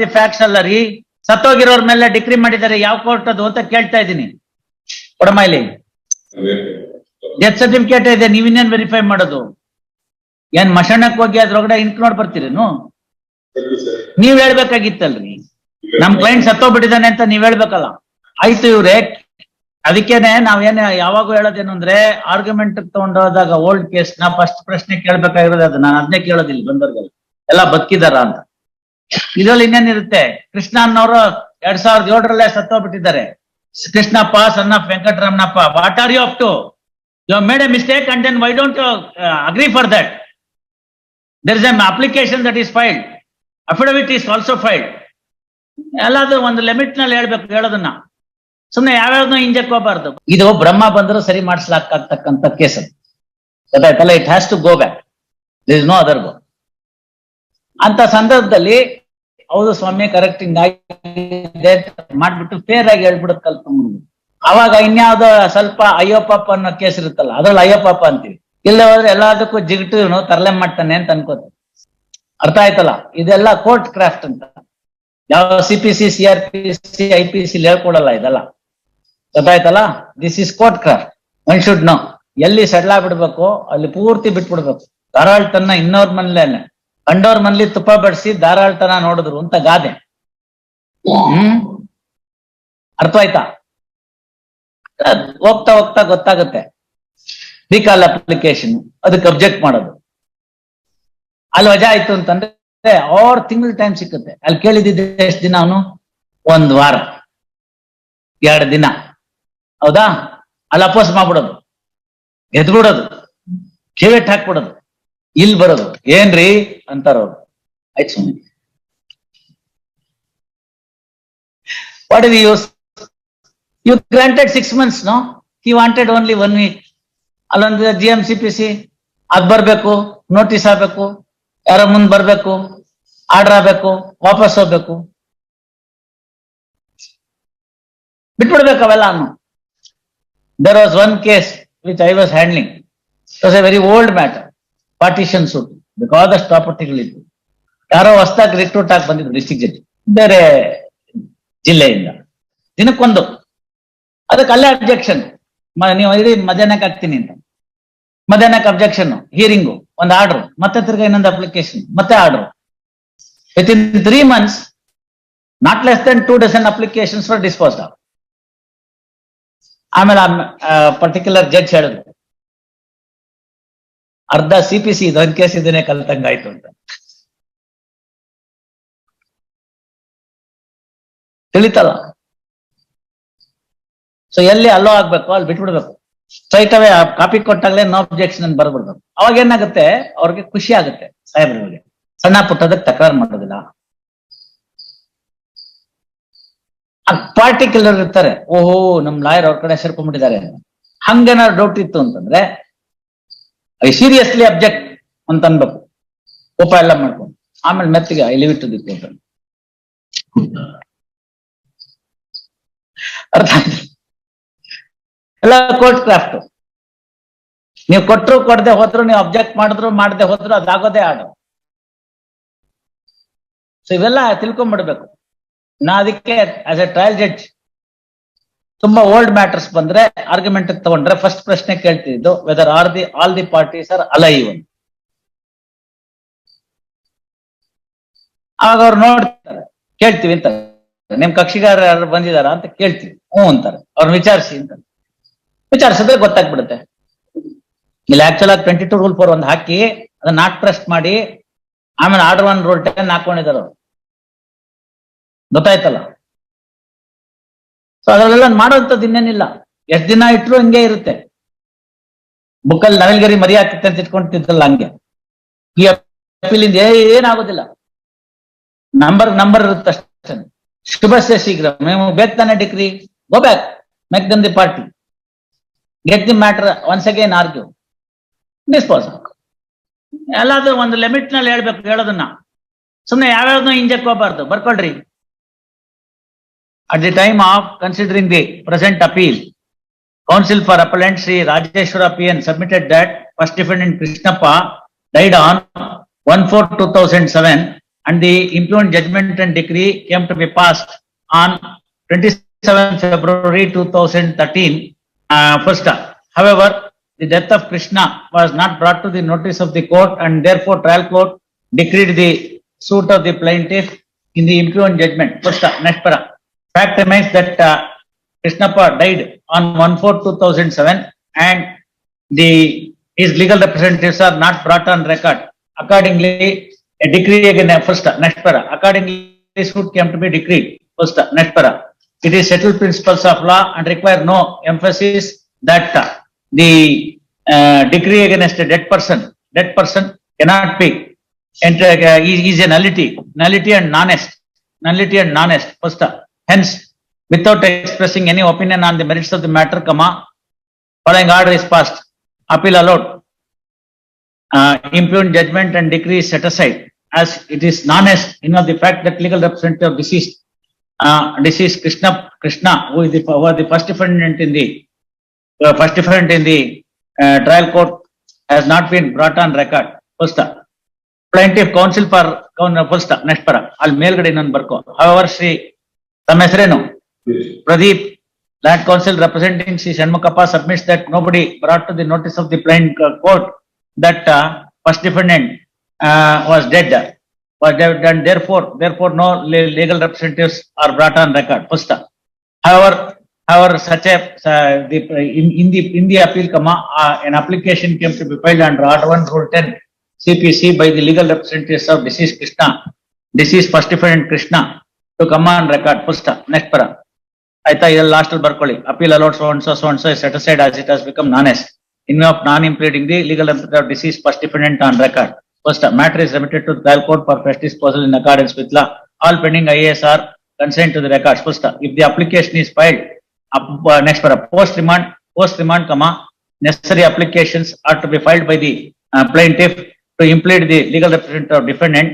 The facts ಅಲ್ಲ ರೀ. ಸತ್ತೋಗಿರೋರ್ ಮೇಲೆ ಡಿಕ್ರಿ ಮಾಡಿದ್ದಾರೆ ಯಾವ ಕೋರ್ಟ್ ಅದು ಅಂತ ಕೇಳ್ತಾ ಇದ್ದೀನಿ. ಕೊಡಮ್ಮ ಇಲ್ಲಿ ಡೆತ್ ಸರ್ಟಿಫಿಕೇಟ್ ಇದೆ ನೀವಿನ್ನೇನ್ ವೆರಿಫೈ ಮಾಡೋದು? ಏನ್ ಮಶಾಣಕ್ ಹೋಗಿ ಅದ್ರೊಳಗಡೆ ಇಂಕ್ ನೋಡ್ ಬರ್ತೀರೇನು? ನೀವ್ ಹೇಳ್ಬೇಕಾಗಿತ್ತಲ್ರಿ. ನಮ್ ಕ್ಲೈಂಟ್ ಸತ್ತೋಗ್ಬಿಟ್ಟಿದ್ದಾನೆ ಅಂತ ನೀವ್ ಹೇಳ್ಬೇಕಲ್ಲ. ಆಯ್ತು ಇವ್ರೆ ಅದಕ್ಕೇನೆ ನಾವೇನ್ ಯಾವಾಗೂ ಹೇಳೋದೇನು ಅಂದ್ರೆ ಆರ್ಗ್ಯುಮೆಂಟ್ ತಗೊಂಡೋದಾಗ ಓಲ್ಡ್ ಕೇಸ್ನ ಫಸ್ಟ್ ಪ್ರಶ್ನೆ ಕೇಳ್ಬೇಕಾಗಿರೋದು ಅದು. ನಾನು ಅದನ್ನೇ ಕೇಳೋದಿಲ್ಲ ಬಂದವ್ರಿಗೆಲ್ಲ. ಎಲ್ಲ ಬದುಕಿದಾರ ಅಂತ. ಇದ್ರಲ್ಲಿ ಇನ್ನೇನಿರುತ್ತೆ? ಕೃಷ್ಣ ಅನ್ನೋರು ಎರಡ್ ಸಾವಿರದ ಏಳರಲ್ಲೇ ಸತ್ತೋಗ್ಬಿಟ್ಟಿದ್ದಾರೆ. ಕೃಷ್ಣಪ್ಪ ಸಣ್ಣ Venkataramanappa what are you up to you made a mistake and then why don't agree for that there is an application that is filed affidavit is also filed ಎಲ್ಲಾದ್ರೂ ಒಂದು ಲಿಮಿಟ್ನಲ್ಲಿ ಹೇಳ್ಬೇಕು, ಹೇಳೋದನ್ನ. ಸುಮ್ನೆ ಯಾವ್ಯಾವ್ದನ್ನ ಇಂಜೆಕ್ಟ್ ಹೋಗಬಾರ್ದು. ಇದು ಬ್ರಹ್ಮ ಬಂದ್ರು ಸರಿ ಮಾಡಿಸ್ಲಾಕಾಗ್ತಕ್ಕಂಥ ಕೇಸ್. ಅದು ಗೊತ್ತಾಯ್ತಲ್ಲ it has to go back this no other go ಅಂತ ಸಂದರ್ಭದಲ್ಲಿ ಹೌದು ಸ್ವಾಮಿ ಕರೆಕ್ಟ್ ಹಿಂಗಾಗಿದೆ ಮಾಡ್ಬಿಟ್ಟು ಫೇರ್ ಆಗಿ ಹೇಳ್ಬಿಡೋದು ಕಲ್ತ್ಕೊಂಡ್ಬಿಡ್ಬೋದು ಅವಾಗ ಇನ್ಯಾವ್ದೋ ಸ್ವಲ್ಪ ಅಯ್ಯೋ ಪಾಪ ಅನ್ನೋ ಕೇಸ್ ಇರುತ್ತಲ್ಲ, ಅದ್ರಲ್ಲಿ ಅಯ್ಯೋ ಪಾಪ ಅಂತೀವಿ. ಇಲ್ಲ ಹೋದ್ರೆ ಎಲ್ಲದಕ್ಕೂ ಜಿಗಟು ತರಲೆ ಮಾಡ್ತಾನೆ ಅಂತ ಅನ್ಕೋತೀವಿ ಅರ್ಥ ಆಯ್ತಲ್ಲ? ಇದೆಲ್ಲ ಕೋರ್ಟ್ ಕ್ರಾಫ್ಟ್ ಅಂತ. ಯಾವ C P C C R P C I P C ಹೇಳ್ಕೊಡಲ್ಲ ಇದೆಲ್ಲ. ಗೊತ್ತಾಯ್ತಲ್ಲ? This is court craft one should know ಎಲ್ಲಿ ಸೆಟ್ಲ್ ಆಗ್ಬಿಡ್ಬೇಕು, ಅಲ್ಲಿ ಪೂರ್ತಿ ಬಿಟ್ಬಿಡ್ಬೇಕು. ಧಾರಾಳ್ತನ ಇನ್ನೋರ್ ಮನೇನೆ ಕಂಡೋರ್ ಮನ್ಲಿ ತುಪ್ಪ ಬಡಿಸಿ ಧಾರಾಳ್ತನ ನೋಡಿದ್ರು ಅಂತ ಗಾದೆ. ಹ್ಮ್? ಅರ್ಥ ಆಯ್ತಾ ಹೋಗ್ತಾ ಹೋಗ್ತಾ ಗೊತ್ತಾಗುತ್ತೆ. ರೀಕಾಲ್ ಅಪ್ಲಿಕೇಶನ್ ಅದಕ್ಕೆ ಅಬ್ಜೆಕ್ಟ್ ಮಾಡೋದು. ಅಲ್ಲಿ ವಜಾ ಆಯ್ತು ಅಂತಂದ್ರೆ ಅವ್ರ ತಿಂಗಳ ಟೈಮ್ ಸಿಕ್ಕುತ್ತೆ. ಅಲ್ಲಿ ಕೇಳಿದ್ದಿದ್ದೆ ಎಷ್ಟು ದಿನ ಅವನು? ಒಂದ್ ವಾರ. ಎರಡು ದಿನ. ಹೌದಾ? ಅಲ್ಲಿ ಅಪೋಸ್ ಮಾಡ್ಬಿಡೋದು. ಎದ್ಬಿಡೋದು. ಕಿವೆಟ್ ಹಾಕ್ಬಿಡೋದು. ಇಲ್ಲಿ ಬರೋದು ಏನ್ರಿ ಅಂತಾರ ಅವ್ರು ಆಯ್ತು ಸುಮ್ಮನೆ what is use you granted six months no he wanted only one week ಅಲ್ಲೊಂದು G M C P C ಅದ್ ಬರ್ಬೇಕು ನೋಟಿಸ್ ಆಗ್ಬೇಕು ಯಾರ ಮುಂದ್ ಬರ್ಬೇಕು ಆರ್ಡರ್ ಆಗ್ಬೇಕು ವಾಪಸ್ ಹೋಗ್ಬೇಕು ಬಿಟ್ಬಿಡ್ಬೇಕು ಅವೆಲ್ಲ ಅನ್ನು there was one case which I was handling was a very old matter partition suit ಬೇಕಾದಷ್ಟು ಪ್ರಾಪರ್ಟಿಗಳಿದ್ವು ಯಾರೋ ಹೊಸದಾಗಿ ರಿಕ್ರೂಟ್ ಆಗಿ ಬಂದಿದ್ರು ಡಿಸ್ಟಿಕ್ ಜಡ್ಜ್ ಬೇರೆ ಜಿಲ್ಲೆಯಿಂದ. ದಿನಕ್ಕೊಂದು. ಅದಕ್ಕೆ ಅಲ್ಲೇ ಅಬ್ಜೆಕ್ಷನ್ ನೀವು ಇಡೀ ಮಧ್ಯಾಹ್ನಕ್ಕೆ ಹಾಕ್ತೀನಿ ಅಂತ. ಮಧ್ಯಾಹ್ನಕ್ಕೆ ಅಬ್ಜೆಕ್ಷನ್ ಹಿಯರಿಂಗು ಒಂದು ಆರ್ಡರ್ ಮತ್ತೆ ತಿರ್ಗಾ ಇನ್ನೊಂದು ಅಪ್ಲಿಕೇಶನ್ ಮತ್ತೆ order with in three months not less than two dozen applications for dispose of ಆಮೇಲೆ ಪರ್ಟಿಕ್ಯುಲರ್ ಜಡ್ಜ್ ಹೇಳಿದ್ರು. ಅರ್ಧ ಸಿ ಪಿ ಸಿ ಇದೊಂದ್ ಕೇಸ್ ಇದನ್ನೇ ಕಲ್ತಂಗಾಯ್ತು ಅಂತ. ತಿಳಿತಲ್ಲ? ಸೊ ಎಲ್ಲಿ ಅಲ್ಲೋ ಆಗ್ಬೇಕು, ಅಲ್ಲಿ ಬಿಟ್ಬಿಡ್ಬೇಕು. ಸ್ಟ್ರೈಟ್ ಅವೇ ಕಾಪಿ ಕೊಟ್ಟಾಗಲೇ ನೋ ಅಬ್ಜೆಕ್ಷನ್ ಅಂತ ಬರ್ಬಿಡ್ಬೇಕು. ಅವಾಗ ಏನಾಗುತ್ತೆ? ಅವ್ರಿಗೆ ಖುಷಿ ಆಗುತ್ತೆ ಸಾಹೇಬ್ರಿಗೆ ಸಣ್ಣ ಪುಟ್ಟದಕ್ಕೆ ತಕರಾರು ಮಾಡೋದಿಲ್ಲ. ಪಾರ್ಟಿಕ್ಯುಲರ್ ಇರ್ತಾರೆ. ಓಹೋ, ನಮ್ ಲಾಯರ್ ಅವ್ರ ಕಡೆ ಸೇರ್ಕೊಂಡ್ಬಿಟ್ಟಿದ್ದಾರೆ. ಹಂಗೇನಾದ್ರು ಡೌಟ್ ಇತ್ತು ಅಂತಂದ್ರೆ ಐ ಸೀರಿಯಸ್ಲಿ ಅಬ್ಜೆಕ್ಟ್ ಅಂತ ಅನ್ಬೇಕು. ಕೋಪ ಎಲ್ಲ ಮಾಡ್ಕೊಂಡು. ಆಮೇಲೆ ಮೆತ್ತಿಗೆ ಐ ಲಿವ್ ಅರ್ಥ ಎಲ್ಲ ಕೋರ್ಟ್ ಕ್ರಾಫ್ಟ್ ನೀವು ಕೊಟ್ಟರು ಕೊಡದೆ ಹೋದ್ರು, ನೀವು ಅಬ್ಜೆಕ್ಟ್ ಮಾಡಿದ್ರು, ಮಾಡದೆ ಹೋದ್ರು, ಅದಾಗೋದೇ ಆಡು ಸೊ ಇವೆಲ್ಲ ತಿಳ್ಕೊಂಡ್ಬಿಡ್ಬೇಕು ನಾ ಅದಕ್ಕೆ ಆಸ್ ಎ ಟ್ರಯಲ್ ಜಡ್ಜ್ ತುಂಬಾ ಓಲ್ಡ್ ಮ್ಯಾಟರ್ಸ್ ಬಂದ್ರೆ ಆರ್ಗ್ಯುಮೆಂಟ್ ತಗೊಂಡ್ರೆ ಫಸ್ಟ್ ಪ್ರಶ್ನೆ ಕೇಳ್ತಿದ್ದು whether are the all the parties are alive ಆಗ ಅವ್ರು ನೋಡ್ತಾರೆ, ಕೇಳ್ತೀವಿ ಅಂತ ನಿಮ್ ಕಕ್ಷಿಗಾರ ಯಾರು ಬಂದಿದಾರ ಅಂತ ಕೇಳ್ತೀವಿ. ಹ್ಞೂ ಅಂತಾರೆ. ಅವ್ರನ್ನ ವಿಚಾರಿಸಿ ಅಂತ ವಿಚಾರಿಸಿದ್ರೆ ಗೊತ್ತಾಗ್ಬಿಡುತ್ತೆ. ಇಲ್ಲಿ ಆಕ್ಚುಲ್ ಆಗಿ ಟ್ವೆಂಟಿ ಟು ರೂಲ್ ಫೋರ್ ಒಂದು ಹಾಕಿ, ಅದನ್ನ ನಾಟ್ ಪ್ರೆಸ್ಟ್ ಮಾಡಿ, ಆಮೇಲೆ ಆರ್ಡರ್ ಒನ್ ರೂಲ್ ಟೆನ್ ಹಾಕೊಂಡಿದ್ದಾರೆ ಅವ್ರು. ಗೊತ್ತಾಯ್ತಲ್ಲ? ಸೊ ಅದರಲ್ಲೆಲ್ಲ ಮಾಡೋಂಥದ್ದು ಇನ್ನೇನಿಲ್ಲ. ಎಷ್ಟ್ ದಿನ ಇಟ್ರು ಹಂಗೆ ಇರುತ್ತೆ. ಬುಕ್ಕಲ್ಲಿ ನವಿಲ್ಗರಿ ಮರಿ ಹಾಕುತ್ತೆ ಅಂತ ಇಟ್ಕೊಂತಿದ್ರಲ್ಲ ಹಂಗೆ. ಈ ಅಪೀಲಿಂದ ಏನಾಗೋದಿಲ್ಲ. ನಂಬರ್ ನಂಬರ್ ಇರುತ್ತೆ ಅಷ್ಟೇ ಶುಭಸ್ಯ ಶೀಘ್ರ. మేము ಬೇಕ್ ತಾನೆ decree go back make them the party get the matter once again argue dispose ಎಲ್ಲಾದ್ರೂ ಒಂದು ಲಿಮಿಟ್ನಲ್ಲಿ ಹೇಳ್ಬೇಕು, ಹೇಳೋದನ್ನ. ಸುಮ್ಮನೆ ಯಾವ್ಯಾವ್ದನ್ನ ಇಂಜೆಕ್ಟ್ ಹೋಗ್ಬಾರ್ದು ಬರ್ಕೊಳ್ರಿ. At the time of considering the present appeal, counsel for appellant Sri Rajeshwara PN submitted that first defendant Krishnappa died on one four two thousand seven and the implement judgment and decree came to be passed on 27 February two thousand thirteen. Uh, first, however, the death of Krishna was not brought to the notice of the court and therefore trial court decreed the suit of the plaintiff in the implement judgment. First, next para. Fact remains that uh, Krishnappa died on one four two thousand seven and the, his legal representatives are not brought on record. Accordingly, a decree again, uh, first, next para. Accordingly, this suit came to be decreed. First, next para. It is settled principles of law and require no emphasis that uh, the uh, decree against a dead person, dead person cannot be enter, uh, is, is a nullity, nullity and non-est, nullity and non-est. First, Hence, without expressing any opinion on the merits of the matter, comma, following order is passed, appeal allowed, uh, impugned judgment and decree is set aside. As it is non-est in know the fact that legal representative of deceased, uh, deceased Krishna, Krishna, who is the, who the first defendant in the, uh, first defendant in the uh, trial court has not been brought on record. First, plaintiff counsel for, first, next para, I'll mail However, she ತಮ್ಮ ಹೆಸರೇನು? Pradeep, land counsel representing Sri Shanmukappa submits that nobody brought to the notice of the plain uh, court that uh, first defendant uh, was dead. Was dead and therefore, therefore no le- legal representatives are brought on record. First. However, however, such a, uh, the, in, in the, in the appeal, comma, uh, an application came to be filed under Art one rule ten CPC by the legal representatives of deceased Krishna, deceased first defendant Krishna to come on record. First, next para. ಆಯ್ತಾ ಇದೆಲ್ಲ last ಅಲ್ಲಿ ಬರ್ಕೊಳ್ಳಿ appeal allowed so and so so and so set aside as it has become non est in of non impleading the legal deceased first defendant on record first matter is remitted to trial court for first disposal in accordance with law all pending I S are consent to the records first if the application is filed next ಬರ post remand post remand comma necessary applications are to be filed by the uh, plaintiff to implead the legal representative of defendant,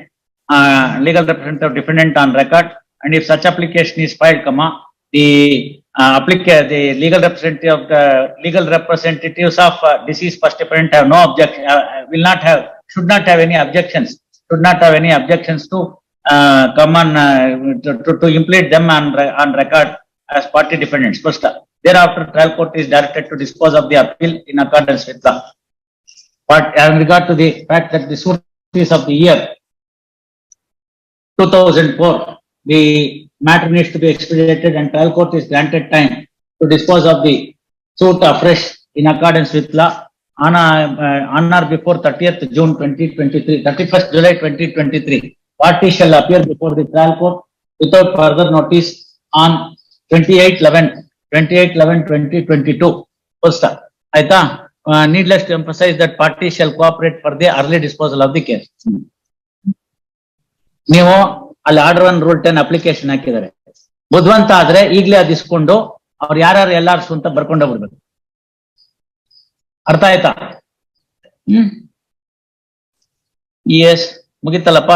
uh, legal representative of defendant on record. and if such application is filed, comma, the uh, applica, the legal representative of the legal representatives of uh, deceased first defendant have no objection, uh, will not have, should not have any objections, should not have any objections to uh, come on, uh, to, to, to implead them on, on record as party defendants. First, thereafter, trial court is directed to dispose of the appeal in accordance with law. But in regard to the fact that the suit is of the year two thousand four, the matter needs to be expedited and trial court is granted time to dispose of the suit afresh in accordance with law on, uh, on or before 30th June 2023, 31st July 2023. Party shall appear before the trial court without further notice on 28 11 28 11 2022. First, Aita, uh, needless to emphasize that parties shall cooperate for the early disposal of the case. Hmm. ನೀವು ಅಲ್ಲಿ order one rule ten application ಹಾಕಿದ್ದಾರೆ. ಬುದ್ಧಿವಂತ ಆದ್ರೆ ಈಗ್ಲೇ ಅದು ಇಸ್ಕೊಂಡು ಅವ್ರು ಯಾರ್ಯಾರು ಎಲ್ಲಾರ್ಸು ಅಂತ ಬರ್ಕೊಂಡೇ ಬರ್ಬೇಕು ಅರ್ಥ ಆಯ್ತಾ? ಹ್ಮ್? ಎಸ್ ಮುಗಿತಲ್ಲಪ್ಪ?